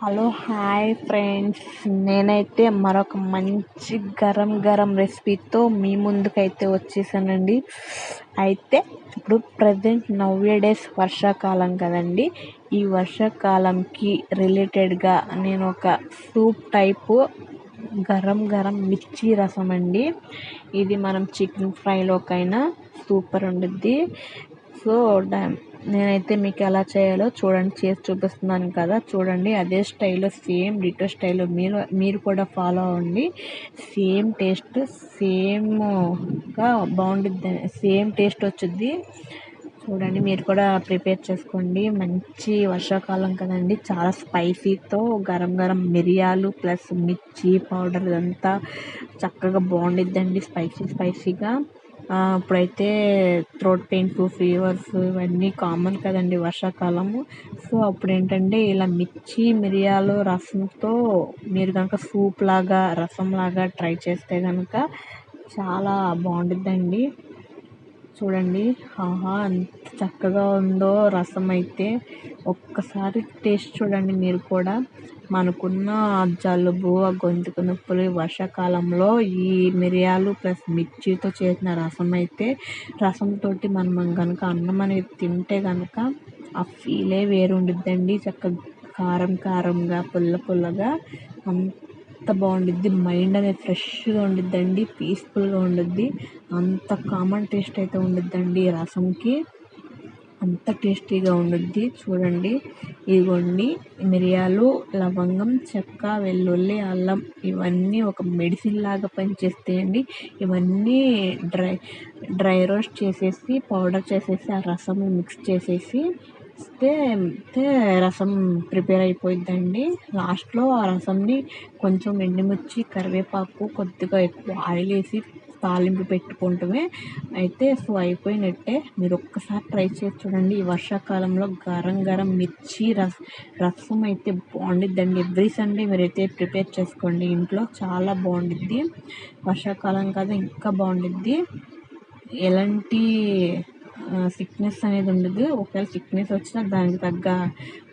Hello hi friends. నేనైతే మరొక మంచి గరం గరం రెసిపీతో మీ ముందుకైతే వచ్చేసానండి. అయితే ఇప్పుడు ప్రజెంట్ నవ్య డేస్ వర్షాకాలం కదండి. ఈ వర్షాకాలంకి రిలేటెడ్గా నేను ఒక సూప్ టైపు గరం గరం మిర్చి రసం అండి. ఇది మనం చికెన్ ఫ్రైలోకైనా సూపర్ ఉండుద్ది. సో నేనైతే మీకు ఎలా చేయాలో చూడండి చేసి చూపిస్తున్నాను కదా. చూడండి అదే స్టైల్లో సేమ్ డిటో స్టైల్లో మీరు మీరు కూడా ఫాలో అవ్వండి. సేమ్ టేస్ట్ సేమ్గా బాగుంటుంది సేమ్ టేస్ట్ వచ్చింది చూడండి మీరు కూడా ప్రిపేర్ చేసుకోండి. మంచి వర్షాకాలం కదండి. చాలా స్పైసీతో గరం గరం మిరియాలు ప్లస్ మిర్చి పౌడర్ ఇదంతా చక్కగా బాగుండిద్దండి. స్పైసీ స్పైసీగా. ఇప్పుడైతే థ్రోట్ పెయిన్స్ ఫీవర్స్ ఇవన్నీ కామన్ కదండి వర్షాకాలము. సో అప్పుడు ఏంటంటే ఇలా మిర్చి మిరియాలు రసంతో మీరు కనుక సూప్ లాగా రసం లాగా ట్రై చేస్తే కనుక చాలా బాగుంటుందండి చూడండి. ఆహా ఎంత చక్కగా ఉందో రసం అయితే. ఒక్కసారి టేస్ట్ చూడండి మీరు కూడా. మనకున్న జలుబు ఆ గొంతుకు నొప్పులు వర్షాకాలంలో ఈ మిరియాలు ప్లస్ మిర్చితో చేసిన రసం అయితే రసంతో మనం కనుక అన్నం అనేది తింటే కనుక ఆ ఫీలే వేరు ఉండిద్దండి చక్కగా కారం కారంగా పుల్ల పుల్లగా అంత బాగుండిద్ది. మైండ్ అనేది ఫ్రెష్గా ఉండిద్దండి పీస్ఫుల్గా ఉండిద్ది. అంత కామన్ టేస్ట్ అయితే ఉండిద్దండి రసంకి. అంత టేస్టీగా ఉండుద్ది. చూడండి ఇదిగోండి మిరియాలు లవంగం చెక్క వెల్లుల్లి అల్లం ఇవన్నీ ఒక మెడిసిన్ లాగా పనిచేస్తాయండి ఇవన్నీ డ్రై డ్రై రోస్ట్ చేసేసి పౌడర్ చేసేసి ఆ రసం మిక్స్ చేసేసి ఇస్తే రసం ప్రిపేర్ అయిపోయిద్దండి. లాస్ట్లో ఆ రసంని కొంచెం ఎండుమిర్చి కరివేపాకు కొద్దిగా ఎక్కువ ఆయిల్ వేసి తాలింపు పెట్టుకుంటమే అయితే సో అయిపోయినట్టే. మీరు ఒక్కసారి ట్రై చేసి చూడండి. ఈ వర్షాకాలంలో గరం గరం మిర్చి రస్ రసం అయితే బాగుండిద్దండి. ఎవ్రీ సండే మీరైతే ప్రిపేర్ చేసుకోండి. ఇంట్లో చాలా బాగుండిద్ది. వర్షాకాలం కాదు ఇంకా బాగుండిద్ది. ఎలాంటి సిక్నెస్ అనేది ఉండదు. ఒకవేళ సిక్నెస్ వచ్చినా దానికి తగ్గ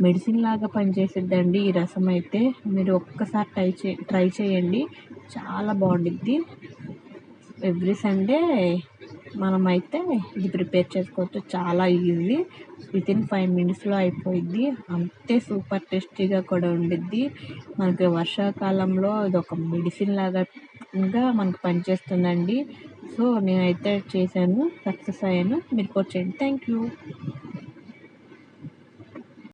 మెడిసిన్ లాగా పనిచేసిద్దండి. ఈ రసం అయితే మీరు ఒక్కసారి ట్రై చే ట్రై చేయండి. చాలా బాగుండిద్ది. ఎవ్రీ సండే మనమైతే ఇది ప్రిపేర్ చేసుకోవచ్చు. చాలా ఈజీ. విత్ ఇన్ ఫైవ్ మినిట్స్లో అయిపోయిద్ది. అంతే సూపర్ టేస్టీగా కూడా ఉండిద్ది. మనకి వర్షాకాలంలో ఇది ఒక మెడిసిన్ లాగా ఇంకా మనకు పనిచేస్తుందండి. సో నేనైతే చేశాను సక్సెస్ అయ్యాను. మీరు కూడా చేయండి. Thank you